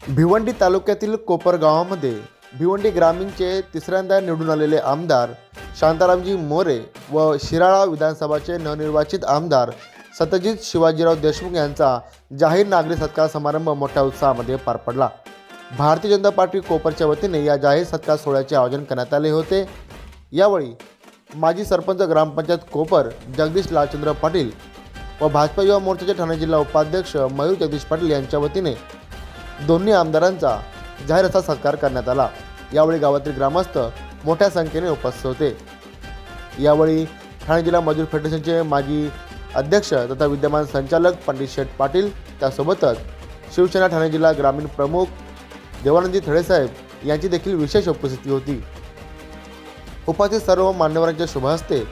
भिवंडी तालुक्यातील कोपर गावामध्ये भिवंडी ग्रामीणचे तिसऱ्यांदा निवडून आलेले आमदार शांतारामजी मोरे व शिराळा विधानसभाचे नवनिर्वाचित आमदार सत्यजित शिवाजीराव देशमुख यांचा जाहीर नागरिक सत्कार समारंभ मोठ्या उत्साहामध्ये पार पडला. भारतीय जनता पार्टी कोपरच्या वतीने या जाहीर सत्कार सोहळ्याचे आयोजन करण्यात आले होते. यावेळी माजी सरपंच ग्रामपंचायत कोपर जगदीश लालचंद्र पाटील व भाजपा युवा मोर्चाचे ठाणे जिल्हा उपाध्यक्ष मयूर जगदीश पाटील यांच्या वतीने दोन्ही आमदारांचा जाहीर असा सत्कार करण्यात आला. यावेळी गावातील ग्रामस्थ मोठ्या संख्येने उपस्थित होते. यावेळी ठाणे जिल्हा मजूर फेडरेशनचे माजी अध्यक्ष तथा विद्यमान संचालक पंडित शेठ पाटील त्यासोबतच शिवसेना ठाणे जिल्हा ग्रामीण प्रमुख देवानंदी थडेसाहेब यांची देखील विशेष उपस्थिती होती. उपस्थित सर्व मान्यवरांच्या शुभहस्ते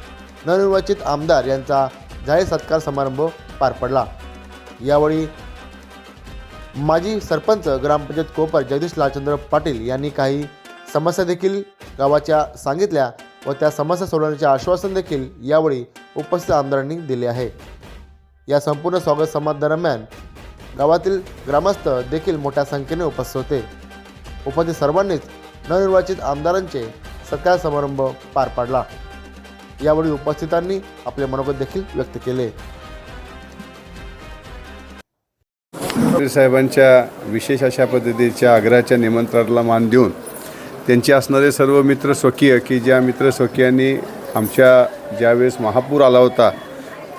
नवनिर्वाचित आमदार यांचा जाहीर सत्कार समारंभ पार पडला. यावेळी माजी सरपंच ग्रामपंचायत कोपर जगदीश लालचंद्र पाटील यांनी काही समस्या देखील गावाच्या सांगितल्या व त्या समस्या सोडवण्याचे आश्वासन देखील यावेळी उपस्थित आमदारांनी दिले आहे. या संपूर्ण स्वागत समारंभ दरम्यान गावातील ग्रामस्थ देखील मोठ्या संख्येने उपस्थित होते. उपस्थित सर्वांनीच नवनिर्वाचित आमदारांचे सत्कार समारंभ पार पाडला. यावेळी उपस्थितांनी आपले मनोगत देखील व्यक्त केले. पाटील साहेबांच्या विशेष अशा पद्धतीच्या आग्रहाच्या निमंत्रणाला मान देऊन त्यांचे असणारे सर्व मित्र स्वकीय की ज्या मित्र स्वकीयांनी आमच्या ज्यावेळेस महापूर आला होता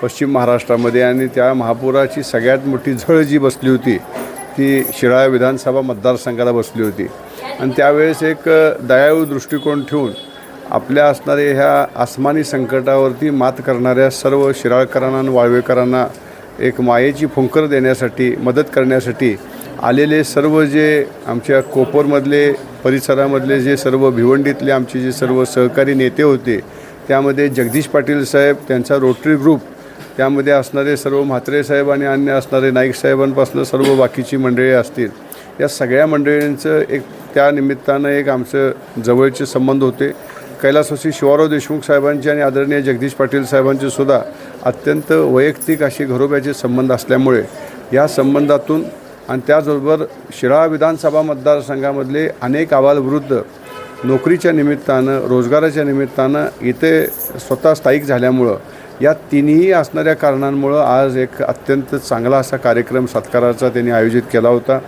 पश्चिम महाराष्ट्रामध्ये आणि त्या महापुराची सगळ्यात मोठी झळ जी बसली होती ती शिराळा विधानसभा मतदारसंघाला बसली होती. आणि त्यावेळेस एक दयाळू दृष्टिकोन ठेवून आपल्या असणाऱ्या ह्या आसमानी संकटावरती मात करणाऱ्या सर्व शिराळकरांना आणि वाळवेकरांना एक मायेची फुंकर देण्यासाठी मदत करण्यासाठी आलेले सर्व जे आमच्या कोपरमधले परिसरामधले जे सर्व भिवंडीतले आमचे जे सर्व सहकारी नेते होते त्यामध्ये जगदीश पाटील साहेब त्यांचा रोटरी ग्रुप त्यामध्ये असणारे सर्व म्हात्रे साहेब आणि अन्य असणारे नाईक साहेबांपासून सर्व बाकीची मंडळी असतील. या सगळ्या मंडळींचं एक त्या निमित्तानं एक आमचं जवळचे संबंध होते. कैलासवासी शिवाराव देशमुख साहेबांचे आणि आदरणीय जगदीश पाटील साहेबांचे सुद्धा अत्यंत वैयक्तिक असे घरोब्याचे संबंध असल्यामुळे या संबंधातून आणि त्याचबरोबर शिराळा विधानसभा मतदारसंघामधले अनेक आबालवृद्ध नोकरीच्या निमित्तानं रोजगाराच्या निमित्तानं इथे स्वतः स्थायिक झाल्यामुळं या तिन्ही असणाऱ्या कारणांमुळं आज एक अत्यंत चांगला असा कार्यक्रम सत्काराचा त्यांनी आयोजित केला होता.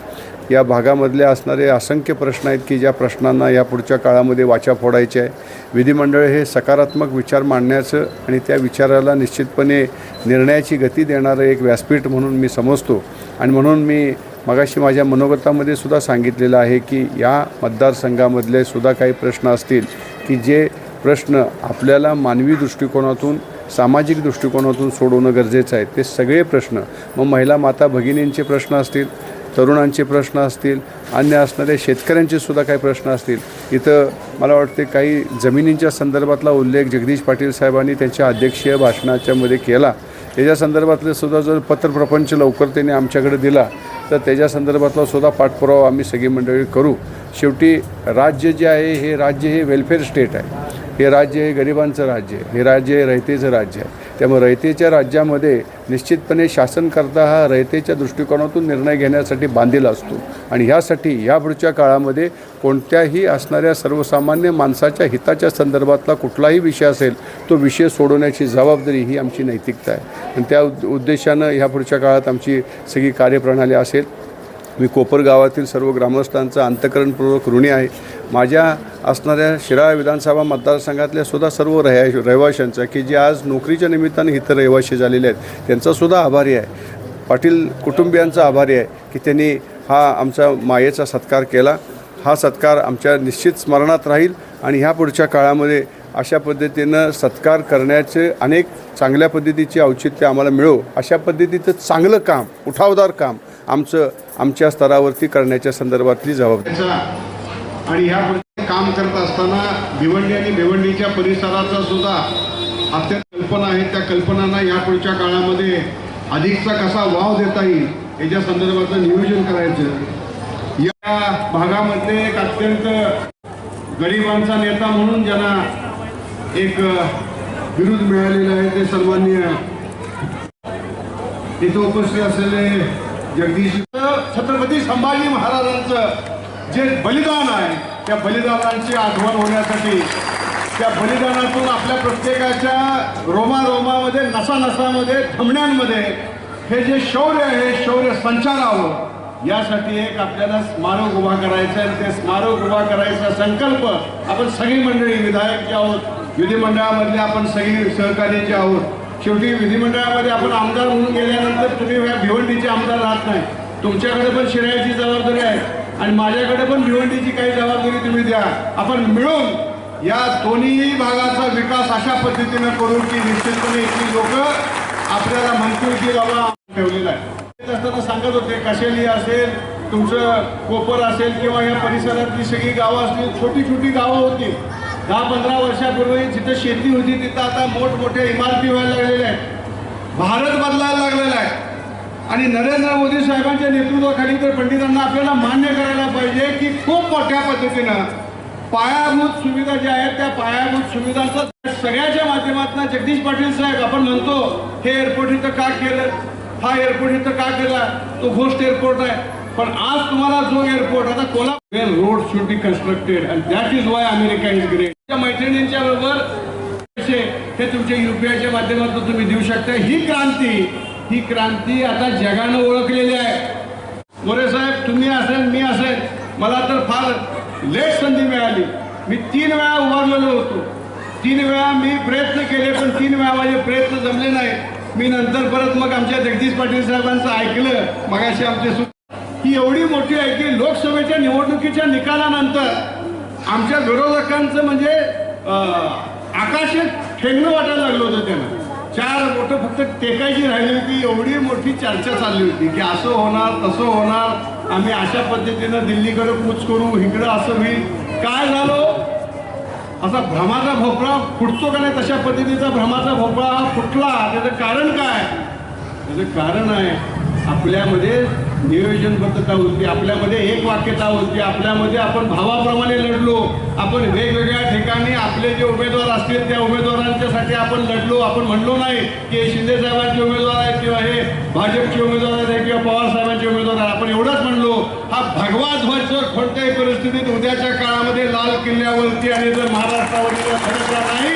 या भागामधले असणारे असंख्य प्रश्न आहेत की ज्या प्रश्नांना या पुढच्या काळामध्ये वाचा फोडायचे आहे. विधिमंडळ हे सकारात्मक विचार मांडण्याचं आणि त्या विचाराला निश्चितपणे निर्णयाची गती देणारं एक व्यासपीठ म्हणून मी समजतो. आणि म्हणून मी मगाशी माझ्या मनोगतामध्ये सुद्धा सांगितलेलं आहे की या मतदारसंघामधले सुद्धा काही प्रश्न असतील की जे प्रश्न आपल्याला मानवी दृष्टिकोनातून सामाजिक दृष्टिकोनातून सोडवणं गरजेचं आहे. ते सगळे प्रश्न मग महिला माता भगिनींचे प्रश्न असतील तरुणांचे प्रश्न असतील अन्य असणाऱ्या शेतकऱ्यांचे सुद्धा काही प्रश्न असतील. इथं मला वाटते काही जमिनींच्या संदर्भातला उल्लेख जगदीश पाटील साहेबांनी त्यांच्या अध्यक्षीय भाषणाच्यामध्ये केला. त्याच्या संदर्भातले सुद्धा जर पत्रप्रपंच लवकर त्यांनी आमच्याकडे दिला तर त्याच्या संदर्भातला सुद्धा पाठपुरावा आम्ही सगळी मंडळी करू. शेवटी राज्य जे आहे हे राज्य हे वेलफेअर स्टेट आहे. हे राज्य हे गरिबांचं राज्य आहे. हे राज्य हे रहितेचं राज्य आहे. त्यामुळे रयतेच्या राज्यामध्ये निश्चितपणे शासनकर्ता हा रयतेच्या दृष्टिकोनातून निर्णय घेण्यासाठी बांधील असतो. आणि ह्यासाठी ह्या पुढच्या काळामध्ये कोणत्याही असणाऱ्या सर्वसामान्य माणसाच्या हिताच्या संदर्भातला कुठलाही विषय असेल तो विषय सोडवण्याची जबाबदारी ही आमची नैतिकता आहे. आणि त्या उद् उद्देशानं ह्या पुढच्या काळात आमची सगळी कार्यप्रणाली असेल. मी कोपर गावातील सर्व ग्रामस्थांचं अंतकरणपूर्वक ऋणी आहे. माझ्या असणाऱ्या शिराळा विधानसभा मतदारसंघातल्या सुद्धा सर्व रह्या रहिवाशांचा की जे आज नोकरीच्या निमित्तानं इथं रहिवाशी झालेले आहेत त्यांचासुद्धा आभारी आहे. पाटील कुटुंबियांचा आभारी आहे की त्यांनी हा आमचा मायेचा सत्कार केला. हा सत्कार आमच्या निश्चित स्मरणात राहील आणि ह्या पुढच्या काळामध्ये अशा पद्धतीनं सत्कार करण्याचे अनेक चांगल्या पद्धतीचे औचित्य आम्हाला मिळो. अशा पद्धतीचं चांगलं काम उठावदार काम आमचं आमच्या स्तरावरती करण्याच्या संदर्भातली जबाबदारी. आणि ह्या काम करत असताना भिवंडी आणि भिवंडीच्या परिसराचा सुद्धा अत्यंत कल्पना आहेत त्या कल्पनांना या पुढच्या काळामध्ये अधिकचा कसा वाव देता येईल याच्या संदर्भातलं नियोजन करायचं. या भागामध्ये एक अत्यंत गरिबांचा नेता म्हणून ज्यांना एक विरुद्ध मिळालेला आहे ते सर्वांनी इथं उपस्थित असलेले जगदीश छत्रपती संभाजी महाराजांचं जे बलिदान आहे त्या बलिदानांची आठवण होण्यासाठी त्या बलिदानातून आपल्या प्रत्येकाच्या रोमारोमामध्ये नसानसामध्ये थमण्यांमध्ये हे जे शौर्य आहे हे शौर्य संचारावं यासाठी एक आपल्याला स्मारक उभा करायचं आहे. ते स्मारक उभा करायचा संकल्प आपण सगळी मंडळी विधायक जे आहोत विधिमंडळामधले आपण सगळी सहकार्याचे आहोत शेवटी विधिमंडळामध्ये आपण आमदार म्हणून गेल्यानंतर तुम्ही या भिवंडीचे आमदार राहत नाही. तुमच्याकडे पण शिरायची जबाबदारी आहे. आणि माझ्याकडे पण भिवंडीची काही जबाबदारी तुम्ही द्या. आपण मिळून या दोन्ही भागाचा विकास अशा पद्धतीनं करू की निश्चितपणे इथली लोक आपल्याला म्हणतील की बाबा ठेवलेला आहे. असताना सांगत होते कशेली असेल तुमचं कोपर असेल किंवा या परिसरातली सगळी गावं असतील छोटी छोटी गावं होती. दहा पंधरा वर्षापूर्वी जिथं शेती होती तिथं आता मोठमोठ्या इमारती व्हायला लागलेल्या आहेत. भारत बदलायला लागलेला आहे. आणि नरेंद्र मोदी साहेबांच्या नेतृत्वाखाली तर पंडितांना आपल्याला मान्य करायला पाहिजे की खूप मोठ्या पद्धतीनं पायाभूत सुविधा ज्या आहेत त्या पायाभूत सुविधांचा सगळ्याच्या माध्यमातून जगदीश पाटील साहेब आपण म्हणतो हे एअरपोर्ट इथं का केलं? हा एअरपोर्ट इथं का केला? तो घोस्ट एअरपोर्ट आहे. पण आज तुम्हाला जो एअरपोर्ट आता Kolhapur road should be constructed and that is why America is great मैत्रिणींच्या बरोबर पैसे हे तुमच्या युपीआयच्या माध्यमातून तुम्ही देऊ शकता. ही क्रांती ही क्रांती आता जगानं ओळखलेली आहे. मोरे साहेब तुम्ही असेल मी असेल मला तर फार लेट संधी मिळाली. मी तीन वेळा उभारलेलो होतो. तीन वेळा मी प्रयत्न केले पण तीन वेळा माझे प्रयत्न जमले नाही. मी नंतर परत मग आमच्या जगदीश पाटील साहेबांचं ऐकलं मगाशी आमचे ही एवढी मोठी आहे की लोकसभेच्या निवडणुकीच्या निकालानंतर आमच्या विरोधकांचं म्हणजे आकाश आकाशात ठेंगणं वाटायला लागलं होतं त्यांना. चार बोटं फक्त टेकायची राहिली होती. एवढी मोठी चर्चा चालली होती की असं होणार तसं होणार. आम्ही अशा पद्धतीनं दिल्लीकडे कूच करू इकडं असं होईल. काय झालं? असा भ्रमाचा भोपळा फुटतो का नाही तशा पद्धतीचा भ्रमाचा भोपळा हा फुटला. त्याचं कारण काय? त्याचं कारण आहे आपल्यामध्ये नियोजनबद्धता होती आपल्यामध्ये एक वाक्यता होती आपल्यामध्ये आपण भावाप्रमाणे लढलो आपण वेगवेगळ्या ठिकाणी आपले जे उमेदवार असतील त्या उमेदवारांच्यासाठी आपण लढलो आपण म्हणलो नाही की हे शिंदेसाहेबांचे उमेदवार आहेत किंवा हे भाजपचे उमेदवार आहेत किंवा पवारसाहेबांचे उमेदवार आहेत. आपण एवढंच म्हणलो हा भगवा ध्वज जर कोणत्याही परिस्थितीत उद्याच्या काळामध्ये लाल किल्ल्यावरती आणि जर महाराष्ट्रावरती जर नाही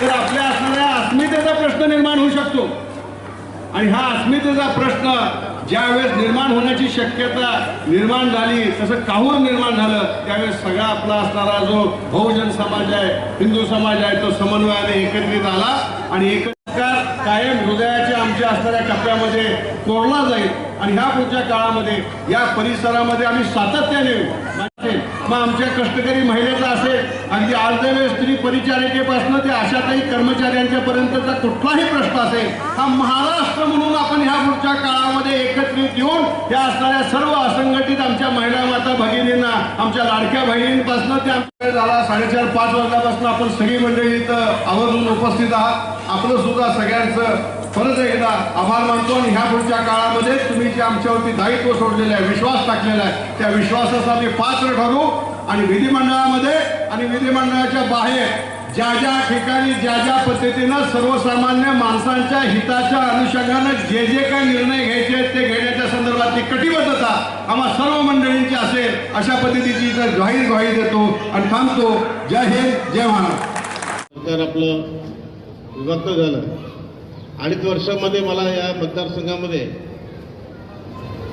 तर आपल्या असणाऱ्या अस्मितेचा प्रश्न निर्माण होऊ शकतो. आणि हा अस्मितेचा प्रश्न ज्यावेळेस निर्माण होण्याची शक्यता निर्माण झाली तसं काहूर निर्माण झालं? त्यावेळेस सगळा आपला असणारा जो बहुजन समाज आहे हिंदू समाज आहे तो समन्वयाने एकत्रित आला आणि एकत्र कायम हृदयाच्या आमच्या असणाऱ्या टप्प्यामध्ये कोरला जाईल. आणि ह्या पुढच्या काळामध्ये या परिसरामध्ये आम्ही सातत्याने मग आमच्या कष्टकरी महिलेचा असेल अगदी अर्धवेळ स्त्री परिचारिकेपासून ते आशाताई कर्मचाऱ्यांच्या पर्यंतचा कुठलाही प्रश्न असेल हा महाराष्ट्र म्हणून आपण ह्या पुढच्या काळात येऊन या असणाऱ्या सर्व असंघटित आमच्या महिला माता भगिनींना आमच्या लाडक्या बहिणींपासून ते झाला. साडेचार पाच वाजल्यापासून आपण सगळी मंडळी इथं आवर्जून उपस्थित आहात. आपलं सुद्धा सगळ्यांचं परत एकदा आभार मानतो आणि ह्या पुढच्या काळामध्ये तुम्ही जे आमच्यावरती दायित्व सोडलेलं आहे विश्वास टाकलेला आहे त्या विश्वासाचा आम्ही पात्र ठरू. आणि विधिमंडळामध्ये आणि विधिमंडळाच्या बाहेर ज्या ज्या ठिकाणी ज्या ज्या पद्धतीनं सर्वसामान्य माणसांच्या हिताच्या अनुषंगानं जे जे काही निर्णय घ्यायचे आहेत ते घेण्याच्या संदर्भातली कटिबद्धता आम्हा सर्व मंडळींची असेल अशा पद्धतीची इथं ग्वाही ग्वाही देतो आणि थांबतो. जय हिंद जय महाराष्ट्र. सरकार आपलं विभक्त झालं. अडीच वर्षामध्ये मला या मतदारसंघामध्ये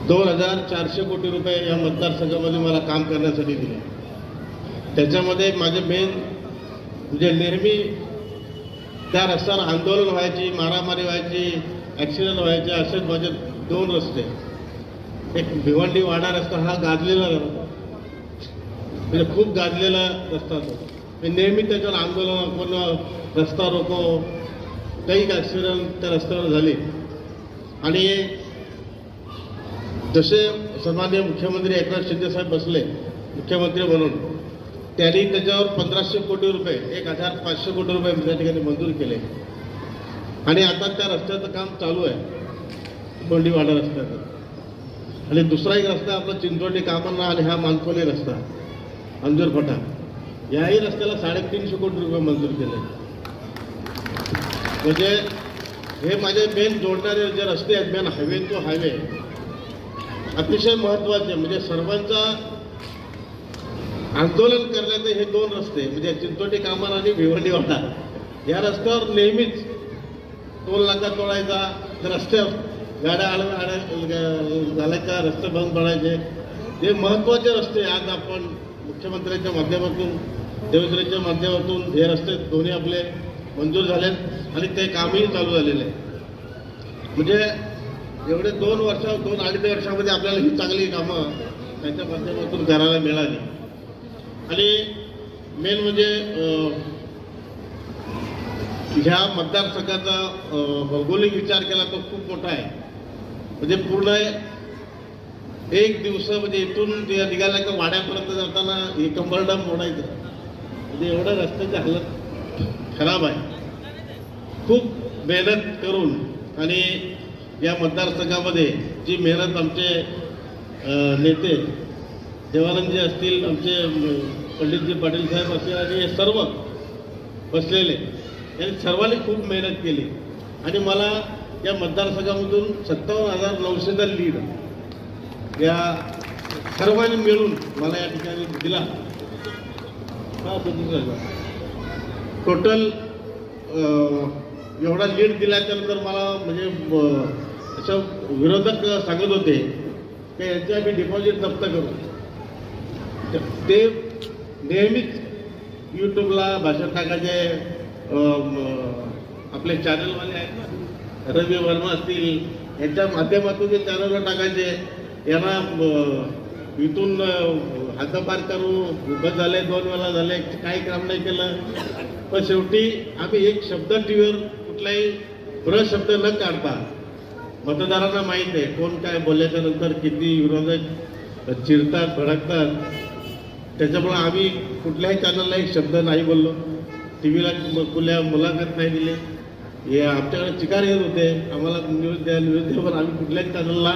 दोन हजार चारशे कोटी रुपये या मतदारसंघामध्ये मला काम करण्यासाठी दिले. त्याच्यामध्ये माझे मेन म्हणजे नेहमी त्या रस्त्यावर आंदोलन व्हायची मारामारी व्हायची ॲक्सिडेंट व्हायचे असेच माझे म्हणजे दोन रस्ते. एक भिवंडी वाडा रस्ता हा गाजलेला म्हणजे खूप गाजलेला रस्ता मी म्हणजे नेहमी त्याच्यावर आंदोलन पूर्ण रस्ता रोको काही ॲक्सिडेंट त्या रस्त्यावर झाले. आणि जसे सन्मान्य मुख्यमंत्री एकनाथ शिंदे साहेब बसले मुख्यमंत्री म्हणून त्यांनी त्याच्यावर पंधराशे कोटी रुपये एक हजार पाचशे कोटी रुपये त्या ठिकाणी मंजूर केले. आणि आता त्या रस्त्याचं काम चालू आहे कोंडीवाडा रस्त्याचं. आणि दुसरा एक रस्ता आपला चिंचवडी कामांना आणि हा मानकोली रस्ता अंजूर फटा. याही रस्त्याला साडेतीनशे कोटी रुपये मंजूर केले. म्हणजे हे माझे मेन जोडणारे जे रस्ते आहेत मेन हायवे टू हायवे अतिशय महत्त्वाचे म्हणजे सर्वांचा आंदोलन करण्याचे हे दोन रस्ते म्हणजे चिंचोटी कामार आणि भिवंडी वाटा या रस्त्यावर नेहमीच टोल नाका तोडायचा रस्त्यावर गाड्या आड आड झाल्याच्या रस्ते बंद पडायचे. हे महत्त्वाचे रस्ते आज आपण मुख्यमंत्र्यांच्या माध्यमातून देवेंद्रच्या माध्यमातून हे रस्ते दोन्ही आपले मंजूर झालेत आणि ते कामही चालू झालेले आहे म्हणजे एवढे दोन वर्ष दोन अडीच वर्षामध्ये आपल्याला ही चांगली कामं त्यांच्या माध्यमातून करायला मिळाली. आणि मेन म्हणजे ह्या मतदारसंघाचा भौगोलिक विचार केला तो खूप मोठा आहे. म्हणजे पूर्ण एक दिवस म्हणजे इथून ते निघाल्या का वाड्यापर्यंत जाताना हे कंबरडम मोडायचं म्हणजे एवढं रस्त्याची हालत खराब आहे. खूप मेहनत करून आणि या मतदारसंघामध्ये जी मेहनत आमचे नेते देवानंदजी असतील आमचे पंडितजी पाटील साहेब असतील आणि हे सर्व बसलेले यांनी सर्वांनी खूप मेहनत केली. आणि मला या मतदारसंघामधून सत्तावन्न हजार नऊशेचा लीड या सर्वांनी मिळून मला या ठिकाणी दिला. टोटल एवढा लीड दिल्याच्यानंतर मला म्हणजे असं विरोधक सांगत होते की यांचे आम्ही डिपॉझिट जप्त करू. ते नेहमीच यूट्यूबला भाषण टाकायचे आपले चॅनलवाले आहेत ना रवी वर्मा असतील यांच्या माध्यमातून ते चॅनलवर टाकायचे यांना इथून हातापार करू उभं झाले दोन वेळा झाले काही काम नाही केलं. पण शेवटी आम्ही एक शब्द टी व्हीवर कुठलाही ब्र शब्द न काढता मतदारांना माहीत आहे कोण काय बोलल्याच्या नंतर किती विरोधक चिरतात भडकतात त्याच्यामुळं आम्ही कुठल्याही चॅनलला एक शब्द नाही बोललो. टी व्हीला कुठल्या मुलाखत नाही दिली. हे आमच्याकडे चिकार येत होते. आम्हाला न्यूज द्या न्यूज द्या पण आम्ही कुठल्याच चॅनलला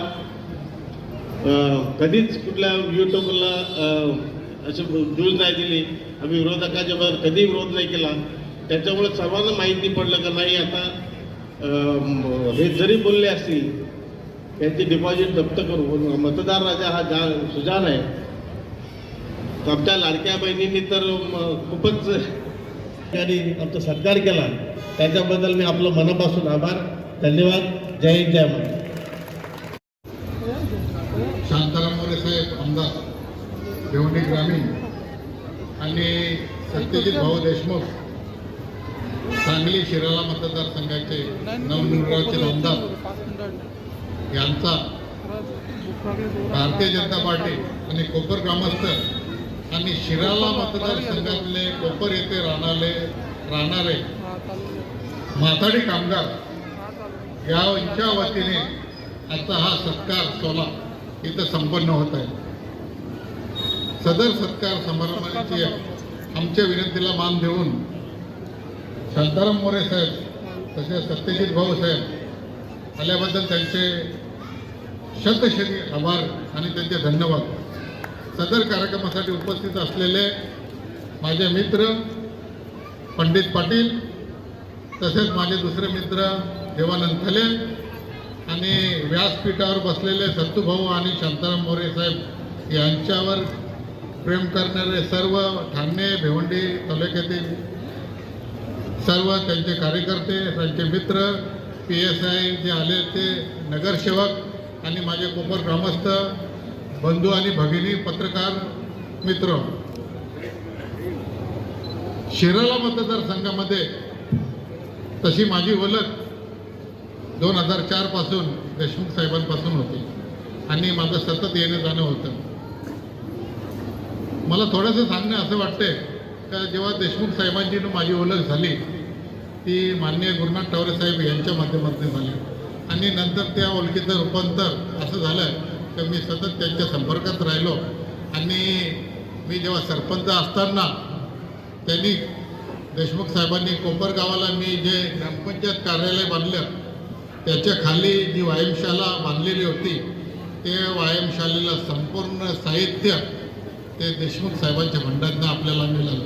कधीच कुठल्या यूट्यूबला अशी न्यूज नाही दिली. आम्ही विरोधकाच्या वर कधी विरोध नाही केला. त्याच्यामुळे सर्वांना माहिती पडलं का नाही आता हे जरी बोलले असतील त्यांची डिपॉझिट जप्त करू. मतदार राजा हा जा सुजान आहे. आमच्या लाडक्या बहिणींनी तर खूपच त्यांनी आमचा सत्कार केला. त्याच्याबद्दल मी आपलं मनापासून आभार. धन्यवाद. जय जय शांताराम मोरे साहेब आमदार देवणी ग्रामीण आणि सत्यजित भाऊ देशमुख सांगली शिराळा मतदारसंघाचे नवनिर्वाचित आमदार यांचा भारतीय जनता पार्टी आणि कोपर ग्रामस्थ आणि शिराला मतदारसंघातले कोपर येथे राहणारे राहणारे माथाडी कामगार यांच्या वतीने आजचा हा सत्कार सोहळा इथं संपन्न होत आहे. सदर सत्कार समारंभाची आमच्या विनंतीला मान देऊन शांताराम मोरे साहेब तसेच सत्यजित भाऊ साहेब आल्याबद्दल त्यांचे शतशरी आभार आणि त्यांचे धन्यवाद. सदर कार्यक्रमासाठी उपस्थित असलेले माझे मित्र पंडित पाटील तसेच माझे दुसरे मित्र देवानंद थले आणि व्यासपीठावर बसलेले सत्तूभाऊ आणि शांताराम मोरे साहेब यांच्यावर प्रेम करणारे सर्व ठाणे भिवंडी तालुक्यातील सर्व त्यांचे कार्यकर्ते त्यांचे मित्र पी एस आय जे आले ते नगरसेवक आणि माझे कोपर ग्रामस्थ बंधू आणि भगिनी पत्रकार मित्र शिराला मतदारसंघामध्ये तशी माझी ओळख दोन हजार चारपासून देशमुख साहेबांपासून होती आणि माझं सतत येणं जाणं होतं. मला थोडंसं सांगणं असं वाटतंय का जेव्हा देशमुख साहेबांची माझी ओळख झाली ती माननीय गुरुनाथ टावरे साहेब यांच्या माध्यमातून झाली. आणि नंतर त्या ओळखीचं रूपांतर असं झालं तर मी सतत त्यांच्या संपर्कात राहिलो. आणि मी जेव्हा सरपंच असताना त्यांनी देशमुख साहेबांनी कोपर गावाला मी जे ग्रामपंचायत कार्यालय बांधलं त्याच्याखाली जी व्यायामशाला बांधलेली होती ते व्यायामशालेला संपूर्ण साहित्य ते देशमुख साहेबांच्या भंडारनं आपल्याला मिळालं.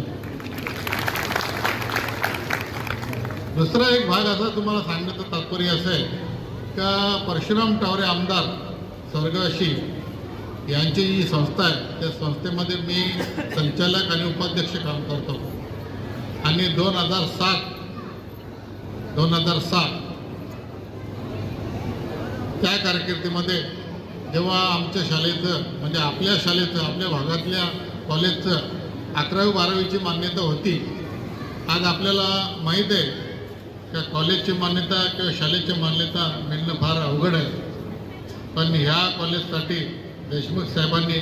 दुसरा एक भाग असा तुम्हाला सांगण्याचं तात्पर्य असं आहे का परशुराम टावरे आमदार स्वर्गवासी यांची जी संस्था आहे त्या संस्थेमध्ये मी संचालक आणि उपाध्यक्ष काम करतो. आणि दोन हजार सात दोन हजार सात त्या कारकिर्दीमध्ये जेव्हा आमच्या शाळेचं म्हणजे आपल्या शाळेचं आपल्या भागातल्या कॉलेजचं अकरावी बारावीची मान्यता होती आज आपल्याला माहीत आहे का कॉलेजची मान्यता किंवा शाळेची मान्यता मिळणं फार अवघड आहे. पण ह्या कॉलेजसाठी देशमुख साहेबांनी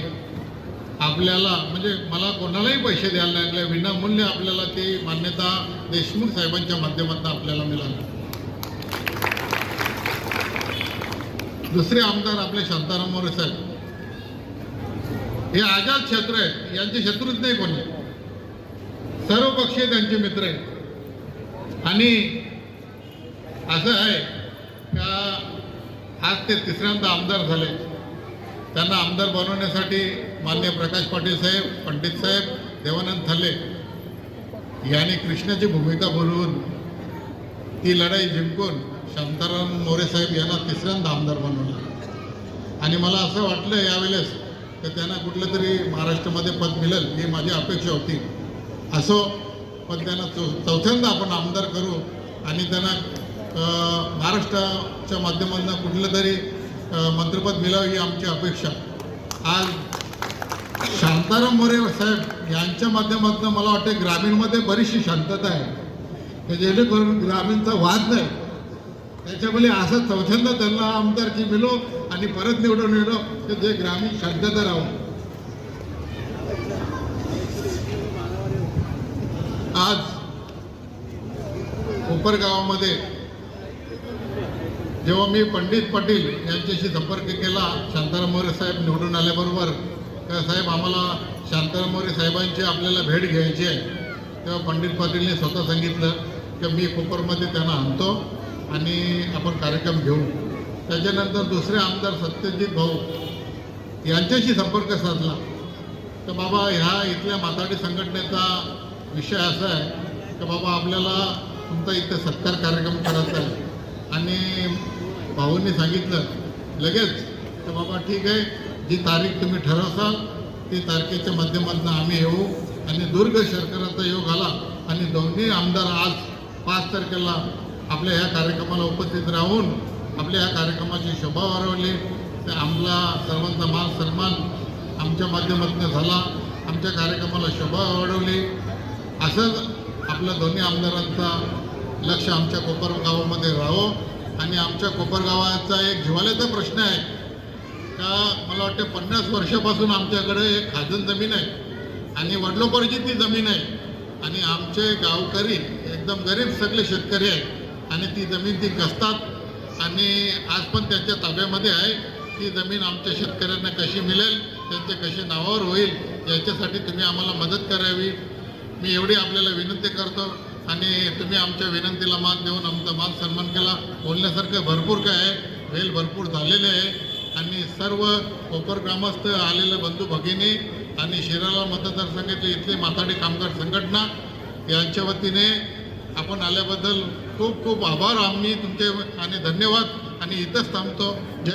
आपल्याला म्हणजे मला कोणालाही पैसे द्यायला लागले विनामूल्य आपल्याला ती मान्यता देशमुख साहेबांच्या माध्यमातून आपल्याला मिळाली. दुसरे आमदार आपले शांताराम मोरे साहेब. हे आझाद क्षेत्र आहेत यांचे शत्रूच नाही कोणी. सर्व पक्षीय त्यांचे मित्र आहेत. आणि असं आहे का आज ते तिसऱ्यांदा आमदार झाले. त्यांना आमदार बनवण्यासाठी मान्य प्रकाश पाटील साहेब पंडित साहेब देवानंद थल्ले यांनी कृष्णाची भूमिका बोलवून ती लढाई जिंकून शांताराम मोरे साहेब यांना तिसऱ्यांदा आमदार बनवलं. आणि मला असं वाटलं यावेळेस की त्यांना कुठलं तरी महाराष्ट्रामध्ये पद मिळेल ही माझी अपेक्षा होती. असो पण त्यांना चौ चौथ्यांदा आपण आमदार करू आणि त्यांना महाराष्ट्राच्या माध्यमातून कुठलं तरी मंत्रपद मिळावं ही आमची अपेक्षा. आज शांताराम मोरे साहेब यांच्या माध्यमातून मला वाटतं ग्रामीणमध्ये बरीचशी शांतता आहे. जेणेकरून ग्रामीणचा वाद नाही. त्याच्यामुळे असं चौथ्यांदा त्यांना आमदारकी मिळो आणि परत निवडून येलो तर जे ग्रामीण शांतता राहू. आज कोपरगावामध्ये जेव्हा मी पंडित पाटील यांच्याशी संपर्क केला शांताराम मोरे साहेब निवडून आल्याबरोबर का साहेब आम्हाला शांताराम मोरे साहेबांची आपल्याला भेट घ्यायची आहे. तेव्हा पंडित पाटीलने स्वतः सांगितलं की मी कोपरमध्ये त्यांना आणतो आणि आपण कार्यक्रम घेऊ. त्याच्यानंतर दुसरे आमदार सत्यजित भाऊ यांच्याशी संपर्क साधला. तर बाबा ह्या इथल्या माताडी संघटनेचा विषय असा आहे की बाबा आपल्याला तुमचा इथे सत्कार कार्यक्रम करायचा आहे. आणि भाऊंनी सांगितलं लगेच. तर बाबा ठीक आहे जी तारीख तुम्ही ठरवसाल ती तारखेच्या माध्यमातून आम्ही येऊ. आणि दुर्ग शर्कराचा योग आला आणि दोन्ही आमदार आज पाच तारखेला आपल्या ह्या कार्यक्रमाला उपस्थित राहून आपल्या ह्या कार्यक्रमाची शोभा वाढवली. ते आमला सर्वांचा मान सन्मान आमच्या माध्यमातून झाला. आमच्या कार्यक्रमाला शोभा वाढवली. असंच आपल्या दोन्ही आमदारांचा लक्ष आमच्या कोपर गावामध्ये राहावं आणि आमच्या कोपर गावाचा एक जिवाल्याचा प्रश्न आहे. का मला वाटतं पन्नास वर्षापासून आमच्याकडे एक खाजण जमीन आहे. आणि वडलोपरची ती जमीन आहे. आणि आमचे गावकरी एकदम गरीब सगळे शेतकरी आहेत. आणि ती जमीन ती कसतात? आणि आज पण त्यांच्या ताब्यामध्ये आहे. ती जमीन आमच्या शेतकऱ्यांना कशी मिळेल? त्यांचे कशी नावावर होईल? याच्यासाठी तुम्ही आम्हाला मदत करावी. मी एवढी आपल्याला विनंती करतो. आणि तुम्ही आमच्या विनंतीला मान देऊन आमचा मान सन्मान केला. बोलण्यासारखं भरपूर काय आहे. वेल भरपूर झालेले आहे. आणि सर्व कोपर ग्रामस्थ आलेले बंधू भगिनी आणि शिराला मतदारसंघाचे इथले माथाडी कामगार संघटना यांच्या वतीने आपण आल्याबद्दल खूप खूप आभार. आम्ही तुमचे आणि धन्यवाद. आणि इथंच थांबतो. जय